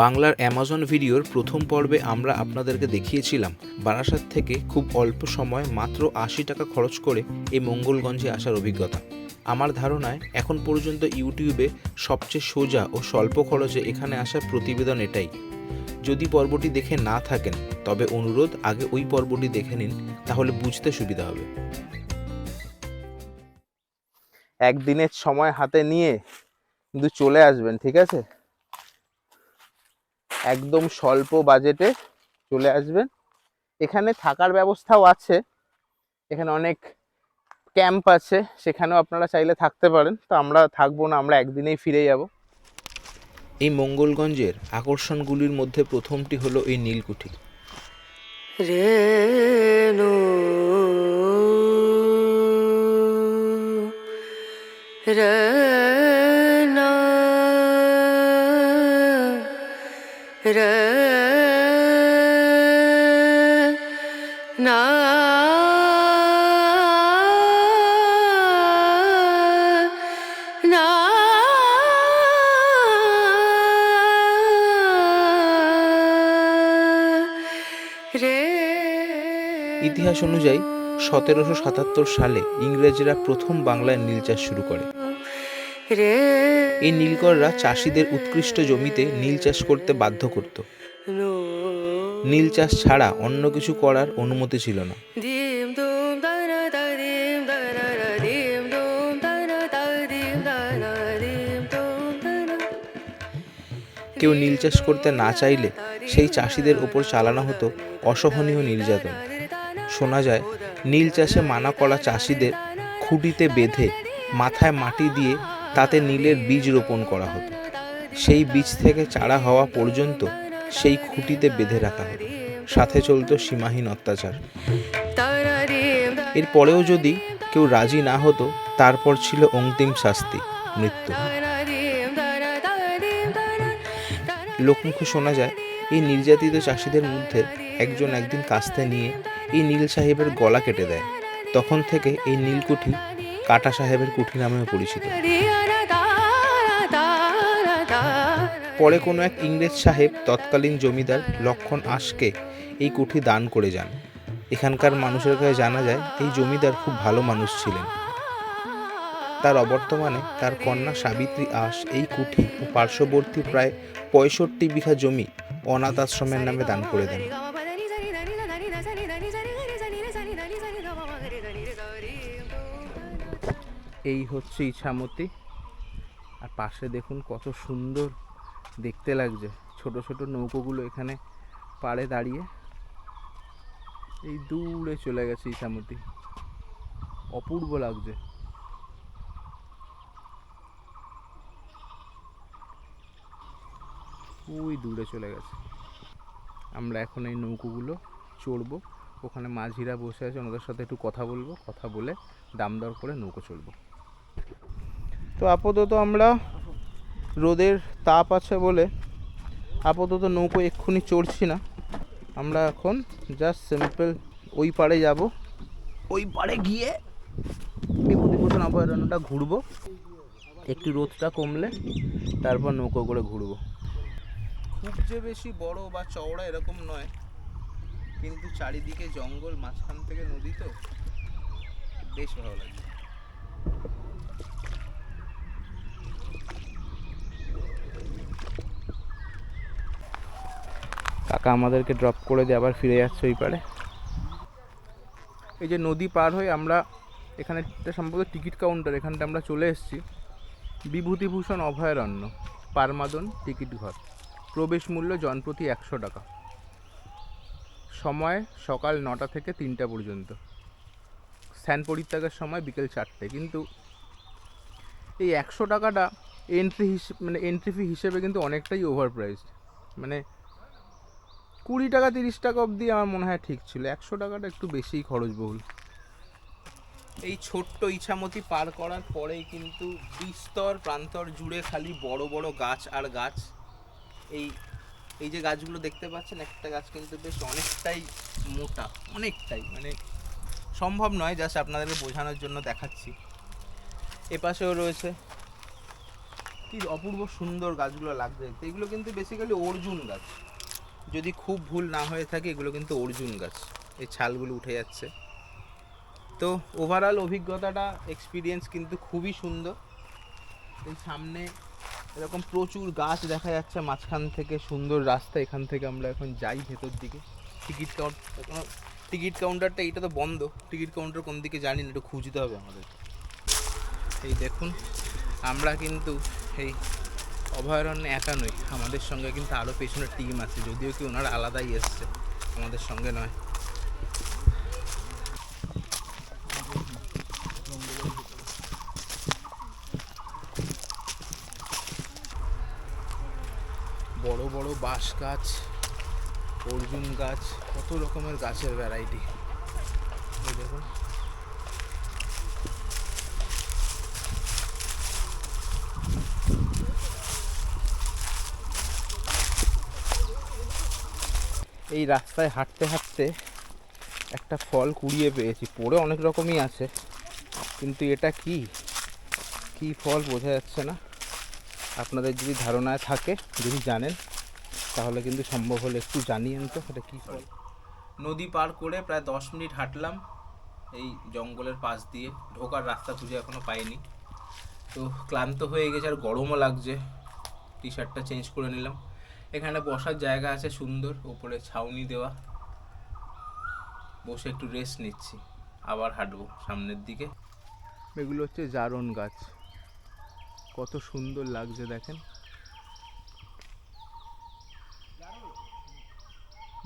বাংলার অ্যামাজন ভিডিওর প্রথম পর্বে আমরা আপনাদেরকে দেখিয়েছিলাম বারাসাত থেকে খুব অল্প সময় মাত্র আশি টাকা খরচ করে এই মঙ্গলগঞ্জে আসার অভিজ্ঞতা। আমার ধারণায় এখন পর্যন্ত ইউটিউবে সবচেয়ে সোজা ও স্বল্প খরচে এখানে আসার প্রতিবেদন এটাই। যদি পর্বটি দেখে না থাকেন, তবে অনুরোধ, আগে ওই পর্বটি দেখে নিন, তাহলে বুঝতে সুবিধা হবে। একদিনের সময় হাতে নিয়ে কিন্তু চলে আসবেন, ঠিক আছে? একদম স্বল্প বাজেটে চলে আসবেন। এখানে থাকার ব্যবস্থাও আছে। এখানে অনেক ক্যাম্প আছে সেখানেও আপনারা চাইলে থাকতে পারেন। তো আমরা থাকব না আমরা একদিনেই ফিরে যাব। এই মঙ্গলগঞ্জের আকর্ষণগুলির মধ্যে প্রথমটি হলো এই নীলকুঠি। রেণু রনা রনা না। রে ইতিহাস অনুযায়ী সতেরোশো সাতাত্তর সালে ইংরেজরা প্রথম বাংলায় নীল চাষ শুরু করে। রে এই নীলকররা চাষিদের উৎকৃষ্ট জমিতে নীল চাষ করতে বাধ্য করত। নীল চাষ ছাড়া অন্য কিছু করার অনুমতি ছিল না। কেউ নীল চাষ করতে না চাইলে সেই চাষিদের ওপর চালানো হতো অসহনীয় নির্যাতন। শোনা যায়, নীল চাষে মানা করা চাষিদের খুঁটিতে বেঁধে মাথায় মাটি দিয়ে তাতে নীলের বীজ রোপণ করা হতো। সেই বীজ থেকে চারা হওয়া পর্যন্ত সেই খুঁটিতে বেঁধে রাখা হতো। সাথে চলতো সীমাহীন অত্যাচার। এরপরেও যদি কেউ রাজি না হতো, তারপর ছিল অন্তিম শাস্তি, মৃত্যু। লোকমুখে শোনা যায়, এই নির্যাতিত চাষিদের মধ্যে একজন একদিন কাস্তে নিয়ে এই নীল সাহেবের গলা কেটে দেয়। তখন থেকে এই নীলকুঠি কাটা সাহেবের কুঠি নামেও পরিচিত। পরে কোনো এক ইংরেজ সাহেব তৎকালীন জমিদার লক্ষণ আশকে এই কুঠি দান করে যান। এখানকার মানুষের কাছে জানা যায়, এই জমিদার খুব ভালো মানুষ ছিলেন। তার অবর্তমানে তার কন্যা সাবিত্রী আশ এই কুঠি ও পার্শ্ববর্তী প্রায় পঁয়ষট্টি বিঘা জমি অনাথ আশ্রমের নামে দান করে দেন। এই হচ্ছে ইছামতি। আর পাশে দেখুন কত সুন্দর দেখতে লাগছে। ছোট ছোট নৌকোগুলো এখানে পাড়ে দাঁড়িয়ে এই দূরে চলে গেছে ইছামতি। অপূর্ব লাগছে। ওই দূরে চলে গেছে। আমরা এখন এই নৌকোগুলো চড়বো। ওখানে মাঝিরা বসে আছে, ওনাদের সাথে একটু কথা বলব, কথা বলে দাম দর করে নৌকো চলবো তো আপাতত আমরা রোদের তাপ আছে বলে আপাতত নৌকো এক্ষুনি চড়ছি না। আমরা এখন জাস্ট সিম্পল ওই পাড়ে যাব। ওই পাড়ে গিয়ে বিভূতিভূষণ অভয়ারণ্যটা ঘুরবো। একটু রোদটা কমলে তারপর নৌকো করে ঘুরবো। খুব যে বেশি বড় বা চওড়া এরকম নয়, কিন্তু চারিদিকে জঙ্গল, মাঝখান থেকে নদী তো, বেশ ভালো লাগে কাকা আমাদেরকে ড্রপ করে দিয়ে আবার ফিরে যাচ্ছে ওই পারে। এই যে নদী পার হয়ে আমরা এখানে সম্ভবত টিকিট কাউন্টার এখানটা আমরা চলে এসেছি। বিভূতিভূষণ অভয়ারণ্য, পারমাদন টিকিট ঘর। প্রবেশ মূল্য জনপ্রতি একশো টাকা। সময় সকাল নটা থেকে তিনটা পর্যন্ত। স্থান পরিত্যাগের সময় বিকেল চারটে। কিন্তু এই একশো টাকাটা এন্ট্রি হিসেবে মানে এন্ট্রি ফি হিসেবে কিন্তু অনেকটাই ওভার প্রাইসড মানে কুড়ি টাকা, তিরিশ টাকা অবধি আমার মনে হয় ঠিক ছিল। একশো টাকাটা একটু বেশিই খরচবহুল এই ছোট্ট ইছামতি পার করার পরেই কিন্তু বিস্তর প্রান্তর জুড়ে খালি বড় বড় গাছ আর গাছ। এই এই যে গাছগুলো দেখতে পাচ্ছেন, একটা গাছ কিন্তু বেশ অনেকটাই মোটা, অনেকটাই। মানে সম্ভব নয়, জাস্ট আপনাদেরকে বোঝানোর জন্য দেখাচ্ছি। এপাশেও রয়েছে। কি অপূর্ব সুন্দর গাছগুলো লাগছে এগুলো কিন্তু বেসিক্যালি অর্জুন গাছ। যদি খুব ভুল না হয়ে থাকে, এগুলো কিন্তু অর্জুন গাছ। এই ছালগুলো উঠে যাচ্ছে। তো ওভারঅল অভিজ্ঞতাটা এক্সপিরিয়েন্স কিন্তু খুবই সুন্দর। এই সামনে এরকম প্রচুর গাছ দেখা যাচ্ছে, মাঝখান থেকে সুন্দর রাস্তা, এখান থেকে আমরা এখন যাই ভেতর দিকে। টিকিট কাউন্টার টিকিট কাউন্টারটা এটা তো বন্ধ। টিকিট কাউন্টার কোন দিকে জানি না, একটু খুঁজতে হবে আমাদের। এই দেখুন, আমরা কিন্তু এই অভয়ারণ্যে একা নই, আমাদের সঙ্গে কিন্তু আরও পেছনে টিম আছে, যদিও কি ওনারা আলাদাই এসছে, আমাদের সঙ্গে নয়। বড় বড় বাঁশ গাছ, অর্জুন গাছ, কত রকমের গাছের ভ্যারাইটি এই দেখুন এই রাস্তায় হাঁটতে হাঁটতে একটা ফল কুড়িয়ে পেয়েছি। পড়ে অনেক রকমই আছে। কিন্তু এটা কি? কি ফল বোঝা যাচ্ছে না। আপনাদের যদি ধারণায় থাকে, যদি জানেন, তাহলে কিন্তু সম্ভব হলে একটু জানিয়েন তো, এটা কী ফল? নদী পার করে প্রায় দশ মিনিট হাঁটলাম এই জঙ্গলের পাশ দিয়ে। ঢোকার রাস্তা খুঁজে এখনও পাইনি। তো ক্লান্ত হয়ে গেছে আর গরমও লাগছে। টি শার্টটা চেঞ্জ করে নিলাম। এখানে বসার জায়গা আছে সুন্দর, ওপরে ছাউনি দেওয়া। বসে একটু রেস্ট নিচ্ছি, আবার হাঁটবো সামনের দিকে। এগুলো হচ্ছে জারণ গাছ। কত সুন্দর লাগছে দেখেন।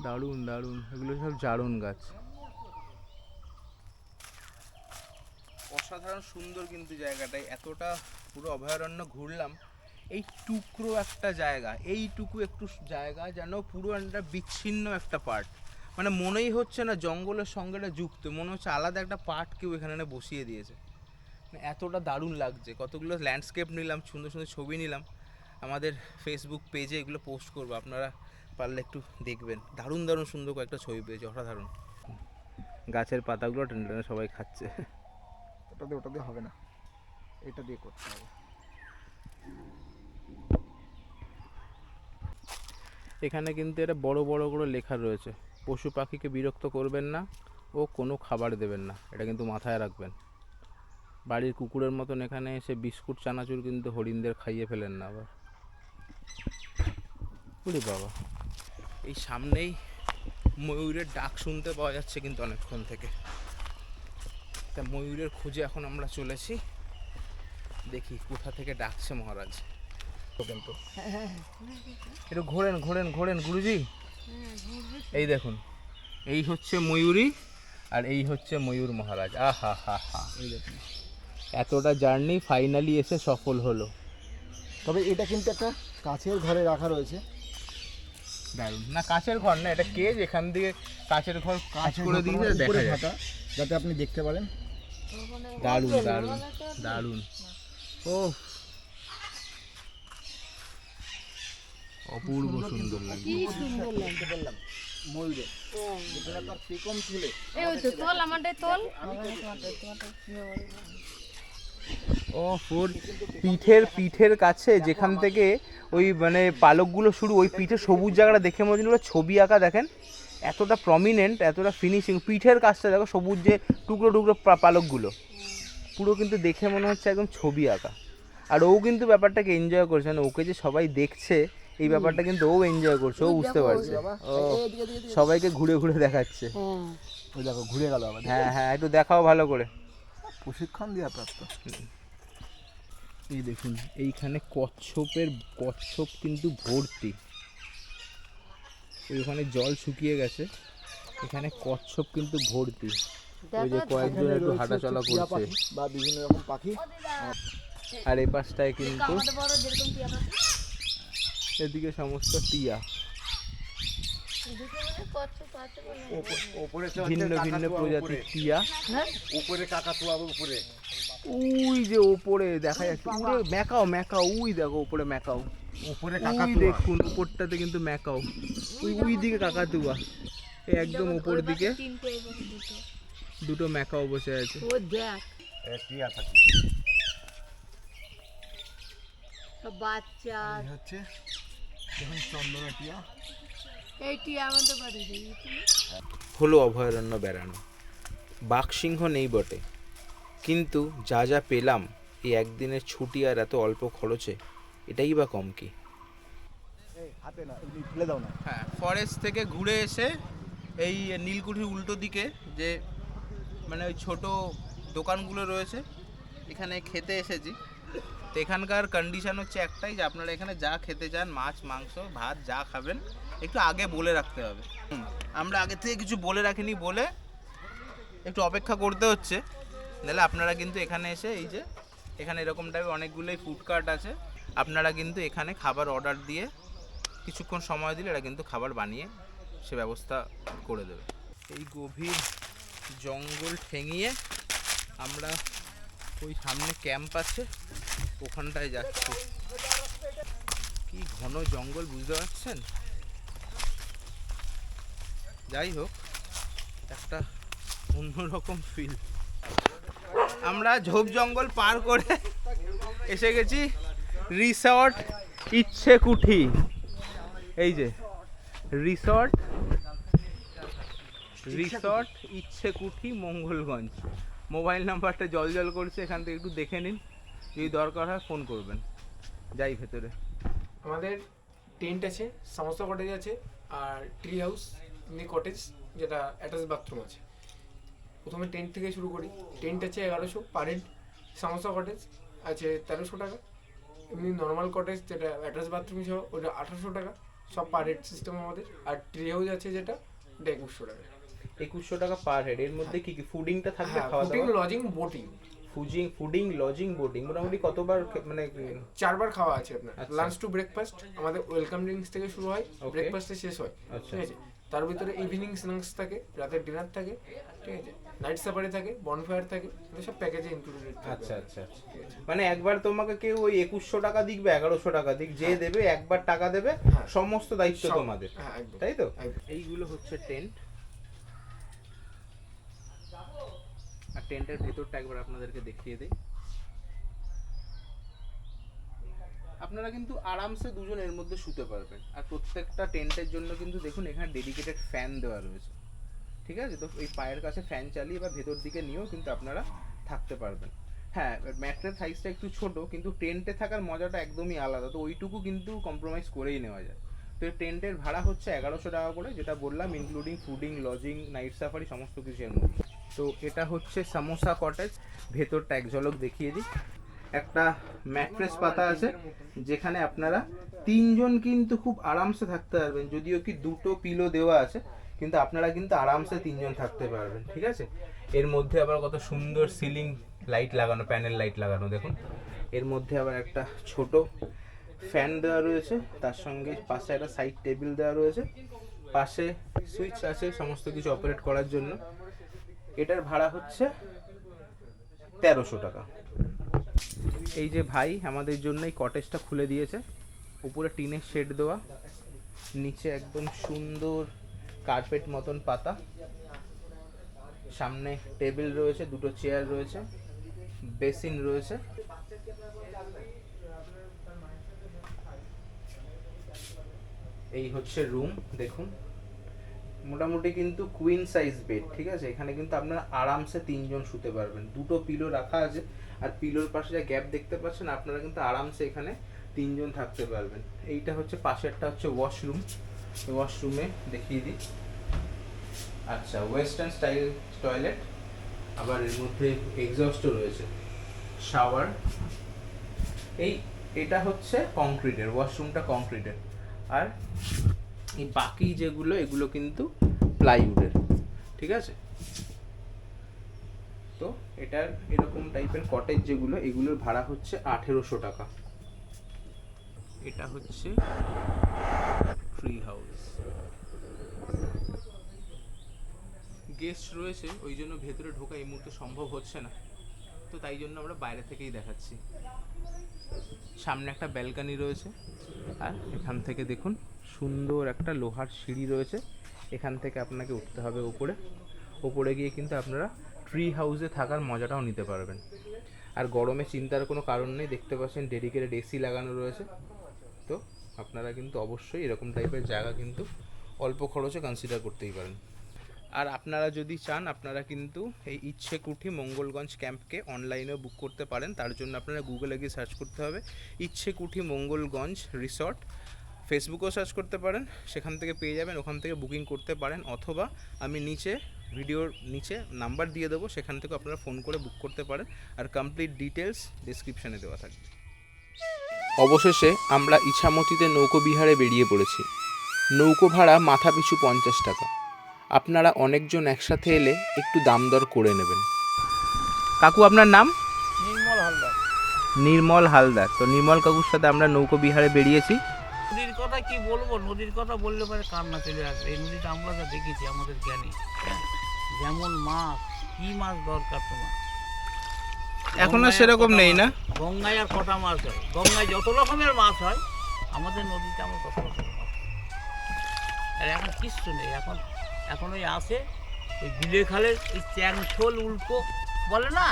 দারুণ দারুণ, এগুলো সব জারণ গাছ। অসাধারণ সুন্দর কিন্তু জায়গাটায় এতটা পুরো অভয়ারণ্য ঘুরলাম এই টুকরো একটা জায়গা, এইটুকু একটু জায়গা যেন পুরো একটা বিচ্ছিন্ন একটা পার্ট মানে মনেই হচ্ছে না জঙ্গলের সঙ্গে এটা যুক্ত, মনে হচ্ছে আলাদা একটা পার্ট কেউ এখানে বসিয়ে দিয়েছে। মানে এতটা দারুণ লাগছে। কতগুলো ল্যান্ডস্কেপ নিলাম, সুন্দর সুন্দর ছবি নিলাম। আমাদের ফেসবুক পেজে এগুলো পোস্ট করব, আপনারা পারলে একটু দেখবেন। দারুণ দারুণ সুন্দর কয়েকটা ছবি পেয়েছে, অসাধারণ। গাছের পাতাগুলো টেনে টেনে সবাই খাচ্ছে। ওটা দিয়ে ওটা দিয়ে হবে না। এটা দিয়ে করতে হবে। এখানে কিন্তু এটা বড় বড় করে লেখা রয়েছে। পশু পাখিকে বিরক্ত করবেন না ও কোনো খাবার দেবেন না, এটা কিন্তু মাথায় রাখবেন। বাড়ির কুকুরের মতন এখানে এসে বিস্কুট, চানাচুর কিন্তু হরিণদের খাইয়ে ফেলেন না আবার। ওরে বাবা, এই সামনেই ময়ূরের ডাক শুনতে পাওয়া যাচ্ছে কিন্তু অনেকক্ষণ থেকে। তা ময়ূরের খোঁজে এখন আমরা চলেছি। দেখি কোথা থেকে ডাকছে মহারাজ। কিন্তু। একটু ঘোরেন ঘোরেন ঘোরেন গুরুজি। এই দেখুন এই হচ্ছে ময়ূরী আর এই হচ্ছে ময়ূর মহারাজ। আহা হা হা। এই দেখুন এতটা জার্নি ফাইনালি এসে সফল হলো। তবে এটা কিন্তু একটা কাছের ঘরে রাখা রয়েছে। দারুণ। না কাছের ঘর না এটা কেজ এখান থেকে কাছের ঘর কাজ করে ঘর দিয়ে দেখা যায় যাতে আপনি দেখতে পারেন। দারুণ দারুণ দারুণ। ও অপূর্ব সুন্দর লাগছে। ময়ূরে। যেটা তার পেকম ছিল। এই ওই তো তোল তোল। ও ফোর পিঠের পিঠের কাছে যেখান থেকে ওই মানে পালকগুলো শুরু ওই পিঠের সবুজ জায়গাটা দেখে মনে হচ্ছিল ছবি আঁকা দেখেন? এতটা প্রমিনেন্ট এতটা ফিনিশিং পিঠের কাজটা দেখো সবুজ যে টুকরো টুকরো পা- পালকগুলো। পুরো কিন্তু দেখে মনে হচ্ছে একদম ছবি আঁকা। আর ও কিন্তু ব্যাপারটাকে এনজয় করছে। মানে ওকে যে সবাই দেখছে এই ব্যাপারটা কিন্তু ও এনজয় করছে ও বুঝতে পারছে। ও সবাইকে ঘুরে ঘুরে দেখাচ্ছে। ওই দেখো ঘুরে গেল আবার। হ্যাঁ হ্যাঁ একটু দেখাও ভালো করে। প্রশিক্ষণ দেওয়া প্রাপ্ত। এই দেখুন এইখানে কচ্ছপের কচ্ছপ কিন্তু ভর্তি। ওইখানে জল শুকিয়ে গেছে এখানে কচ্ছপ কিন্তু ভর্তি। ওই যে কয়েকজন একটু হাঁটাচলা করছে। বা বিভিন্ন রকম পাখি। আর এই পাশটায় কিন্তু আমাদের বড় যেরকম টিয়া পাখি এদিকে সমস্ত টিয়া। মানে উপরে ভিন্ন ভিন্ন প্রজাতির টিয়া। উপরে কাকাতুয়া উপরে। ওই যে ওপরে দেখা যাচ্ছে। উড়ে ম্যাকাও ম্যাকাও উই দেখো ওপরে ম্যাকাও। উপরে দেখুন উপরটাতে কিন্তু ম্যাকাও। দিকে কাকাতুয়া একদম উপর দিকে। দুটো। দুটো ম্যাকাও বসে আছে। ও দেখ। টিয়া পাখি বাচ্চা। হচ্ছে হলো অভয়ারণ্য বেড়ানো। বাঘসিংহ নেই বটে। কিন্তু যা যা পেলাম এই একদিনের ছুটি আর এত অল্প খরচে এটাই বা কম কি? এই হাতে না এমনি ফেলে দাও না। হ্যাঁ ফরেস্ট থেকে ঘুরে এসে এই নীলকুঠির উল্টো দিকে যে মানে ওই ছোট দোকানগুলো রয়েছে এখানে খেতে এসেছি। তো এখানকার কন্ডিশন হচ্ছে একটাই যে আপনারা এখানে যা খেতে চান, মাছ, মাংস, ভাত, যা খাবেন, একটু আগে বলে রাখতে হবে। আমরা আগে থেকে কিছু বলে রাখিনি বলে একটু অপেক্ষা করতে হচ্ছে। নাহলে আপনারা কিন্তু এখানে এসে এই যে, এখানে এরকম টাইপের অনেকগুলোই ফুড কার্ট আছে। আপনারা কিন্তু এখানে খাবার অর্ডার দিয়ে কিছুক্ষণ সময় দিলে এরা কিন্তু খাবার বানিয়ে সে ব্যবস্থা করে দেবে। এই গভীর জঙ্গল ঠেঙিয়ে আমরা ওই সামনে ক্যাম্প আছে। ওখানটায় যাচ্ছি। কি ঘন জঙ্গল বুঝতে পারছেন? যাই হোক, একটা অন্যরকম ফিল আমরা ঝোপ জঙ্গল পার করে এসে গেছি রিসর্ট ইচ্ছে কুঠি এই যে, রিসর্ট রিসর্ট ইচ্ছে কুঠি মঙ্গলগঞ্জ। মোবাইল নাম্বারটা জল জল করছে, এখান থেকে একটু দেখে নিন। যদি দরকার হয় ফোন করবেন। যাই ভেতরে। আমাদের টেন্ট আছে সমস্ত কটেজ আছে আর ট্রি হাউস এমনি কটেজ যেটা অ্যাটাচ বাথরুম আছে। প্রথমে টেন্ট থেকে শুরু করি। টেন্ট আছে এগারোশো পার হেড সমস্ত কটেজ আছে তেরোশো টাকা। এমনি নর্মাল কটেজ যেটা অ্যাটাচ বাথরুম সহ ওটা আঠারোশো টাকা। সব পার হেড সিস্টেম আমাদের। আর ট্রি হাউস আছে যেটা ওটা একুশশো টাকা। একুশশো টাকা পার হেড এর মধ্যে কি কি? ফুডিংটা থাকবে হ্যাঁ খাওয়া দাওয়া? লজিং বোটিং ফুজিং ফুডিং লজিং বোটিং মোটামুটি কতবার মানে চারবার খাওয়া আছে আপনার। লাঞ্চ টু ব্রেকফাস্ট আমাদের ওয়েলকাম ড্রিঙ্কস থেকে শুরু হয়. ব্রেকফাস্টে শেষ হয় আচ্ছা। ঠিক আছে? তার ভিতরে ইভিনিং স্ন্যাক্স থাকে রাতের ডিনার থাকে ঠিক আছে? নাইট সাফারি থাকে বনফায়ার থাকে এগুলো সব প্যাকেজে ইনক্লুডেড আচ্ছা আচ্ছা আচ্ছা। মানে একবার তোমাকে কেউ ওই একুশশো টাকা দিক বা এগারোশো টাকা দিক যে দেবে একবার টাকা দেবে হ্যাঁ। সমস্ত দায়িত্ব তোমাদের। হ্যাঁ তাই তো? এইগুলো হচ্ছে টেন্ট টেন্টের ভেতরটা একবার আপনাদেরকে দেখিয়ে দিই। আপনারা কিন্তু আরামসে দুজন এর মধ্যে শুতে পারবেন। আর প্রত্যেকটা টেন্টের জন্য কিন্তু দেখুন, এখানে ডেডিকেটেড ফ্যান দেওয়া রয়েছে। ঠিক আছে? তো এই পায়ের কাছে ফ্যান চালিয়ে বা ভেতর দিকে নিয়েও কিন্তু আপনারা থাকতে পারবেন। হ্যাঁ ম্যাট্রের সাইজটা একটু ছোট, কিন্তু টেন্টে থাকার মজাটা একদমই আলাদা। তো ওইটুকু কিন্তু কম্প্রোমাইজ করেই নেওয়া যায়। তো এই টেন্টের ভাড়া হচ্ছে এগারোশো টাকা করে, যেটা বললাম including fooding lodging night safari সমস্ত কিছুর মধ্যে। তো এটা হচ্ছে সামোসা কটেজ ভেতরটা এক ঝলক দেখিয়ে দিই। একটা ম্যাট্রেস পাতা আছে, যেখানে আপনারা তিনজন কিন্তু খুব আরামসে থাকতে পারবেন। যদিও কি দুটো পিলো দেওয়া আছে, কিন্তু আপনারা কিন্তু আরামসে তিনজন থাকতে পারবেন, ঠিক আছে? এর মধ্যে আবার কত সুন্দর সিলিং লাইট লাগানো প্যানেল লাইট লাগানো, দেখুন। এর মধ্যে আবার একটা ছোট ফ্যান দেওয়া রয়েছে, তার সঙ্গে পাশে একটা সাইড টেবিল দেওয়া রয়েছে। পাশে সুইচ আছে, সমস্ত কিছু অপারেট করার জন্য। এটার ভাড়া হচ্ছে তেরোশো টাকা। এই যে ভাই আমাদের জন্য এই কটেজটা খুলে দিয়েছে। উপরে টিনের শেড দেওয়া, নিচে একদম সুন্দর কার্পেট মতন পাতা। সামনে টেবিল রয়েছে, দুটো চেয়ার রয়েছে বেসিন রয়েছে। এই হচ্ছে রুম দেখুন। মোটামুটি কিন্তু কুইন সাইজ বেড ঠিক আছে? এখানে কিন্তু আপনারা আরামসে তিনজন শুতে পারবেন। দুটো পিলো রাখা আছে, আর পিলোর পাশে যা গ্যাপ দেখতে পাচ্ছেন, আপনারা কিন্তু আরামসে এখানে তিনজন থাকতে পারবেন। এইটা হচ্ছে, পাশেরটা হচ্ছে ওয়াশরুম ওয়াশরুমে দেখিয়ে দিই। আচ্ছা ওয়েস্টার্ন স্টাইল টয়লেট আবার এর মধ্যে এক্সস্টও রয়েছে। শাওয়ার এই, এটা হচ্ছে কংক্রিটের ওয়াশরুমটা কংক্রিটের আর বাকি যেগুলো, এগুলো কিন্তু প্লাইউডের ঠিক আছে? তো এটার এরকম টাইপের কটেজ যেগুলো, এগুলোর ভাড়া হচ্ছে আঠেরোশো টাকা। এটা হচ্ছে ট্রি হাউস গেস্ট রয়েছে, ওই জন্য ভেতরে ঢোকা এই মুহূর্তে সম্ভব হচ্ছে না। তো তাই জন্য আমরা বাইরে থেকেই দেখাচ্ছি। সামনে একটা ব্যালকানি রয়েছে, আর এখান থেকে দেখুন সুন্দর একটা লোহার সিঁড়ি রয়েছে। এখান থেকে আপনাকে উঠতে হবে ওপরে ওপরে গিয়ে কিন্তু আপনারা ট্রি হাউসে থাকার মজাটাও নিতে পারবেন। আর গরমে চিন্তার কোনো কারণ নেই, দেখতে পাচ্ছেন ডেডিকেটেড এসি লাগানো রয়েছে। তো আপনারা কিন্তু অবশ্যই এরকম টাইপের জায়গা কিন্তু অল্প খরচে কনসিডার করতেই পারেন। আর আপনারা যদি চান, আপনারা কিন্তু এই ইচ্ছে কুঠি মঙ্গলগঞ্জ ক্যাম্পকে অনলাইনেও বুক করতে পারেন। তার জন্য আপনারা গুগলে গিয়ে সার্চ করতে হবে, ইচ্ছে কুঠি মঙ্গলগঞ্জ রিসর্ট ফেসবুকেও সার্চ করতে পারেন, সেখান থেকে পেয়ে যাবেন, ওখান থেকে বুকিং করতে পারেন। অথবা আমি নিচে ভিডিওর নিচে নাম্বার দিয়ে দেবো, সেখান থেকে আপনারা ফোন করে বুক করতে পারেন। আর কমপ্লিট ডিটেলস ডিসক্রিপশানে দেওয়া থাকবে। অবশেষে আমরা ইছামতিতে নৌকো বিহারে বেরিয়ে পড়েছি। নৌকো ভাড়া মাথা পিছু পঞ্চাশ টাকা। আপনারা অনেকজন একসাথে এলে একটু দাম দর করে নেবেন। কাকু আপনার নাম? নির্মল হালদার। নির্মল হালদার। তো নির্মল কাকুর সাথে আমরা নৌকো বিহারে বেরিয়েছি। নদীর কথা কি বলব? নদীর কথা বললে পরে কান্না চলে আসবে। এই নদীটা আমরা যা দেখেছি আমাদের জ্ঞানী। যেমন মাছ কি মাছ দরকার তোমার? এখন আর সেরকম নেই না? গঙ্গায় আর কটা মাছ হয়? গঙ্গায় যত রকমের মাছ হয় আমাদের নদীতে আমার তত রকমের মাছ আর এখন কিচ্ছু নেই। এখন এখন ওই আসে ওই বিলে খালে ওই চ্যাংশোল উল্কো বলে না?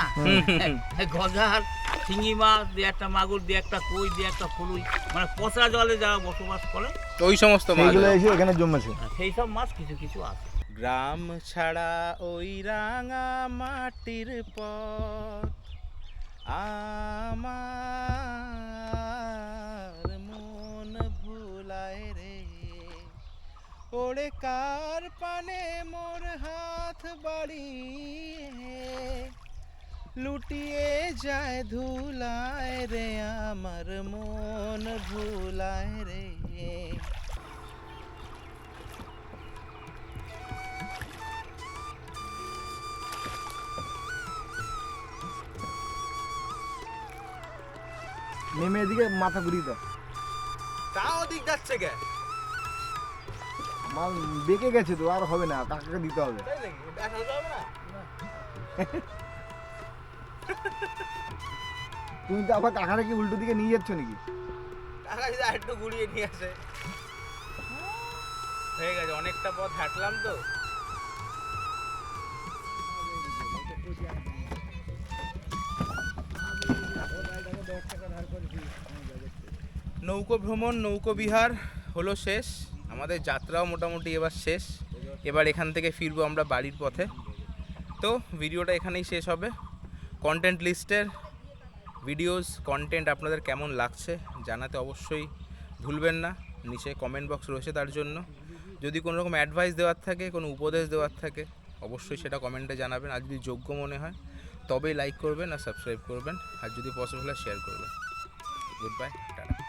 এই গজার শিঙি মাছ দিয়ে একটা মাগুর দিয়ে একটা কই দিয়ে একটা ফলুই মানে পচা জলে যারা বসবাস করে। ওই সমস্ত এসে এখানে জমেছে সেই সব মাছ কিছু কিছু আছে। গ্রাম ছাড়া ওই রাঙা মাটির পথ আমার ওরে কার পানে মোর হাত বাড়িয়ে? লুটিয়ে যায় ধুলায় রে আমার মন ভুলায় রে। নেমে এদিকে মাথা ঘুরিয়ে দাও। তাও দিক যাচ্ছে কে? মাল বেঁকে গেছে তো আর হবে না কাকাকে দিতে হবে। তুমি তো আবার কাকাটা কি উল্টো দিকে নিয়ে যাচ্ছ নাকি? টাকা যদি আরেকটু ঘুরিয়ে নিয়ে আসে। হয়ে গেছে অনেকটা পথ হাঁটলাম তো। নৌকো ভ্রমণ নৌকো বিহার হলো শেষ। আমাদের যাত্রাও মোটামুটি এবার শেষ। এবার এখান থেকে ফিরবো আমরা বাড়ির পথে। তো ভিডিওটা এখানেই শেষ হবে। কন্টেন্ট লিস্টের ভিডিওস কন্টেন্ট আপনাদের কেমন লাগছে জানাতে অবশ্যই ভুলবেন না। নিচে কমেন্ট বক্স রয়েছে তার জন্য। যদি কোনো রকম অ্যাডভাইস দেওয়ার থাকে, কোনো উপদেশ দেওয়ার থাকে, অবশ্যই সেটা কমেন্টে জানাবেন। আর যদি যোগ্য মনে হয়, তবেই লাইক করবেন আর সাবস্ক্রাইব করবেন। আর যদি পসিবল হয় শেয়ার করবেন। Good bye tata.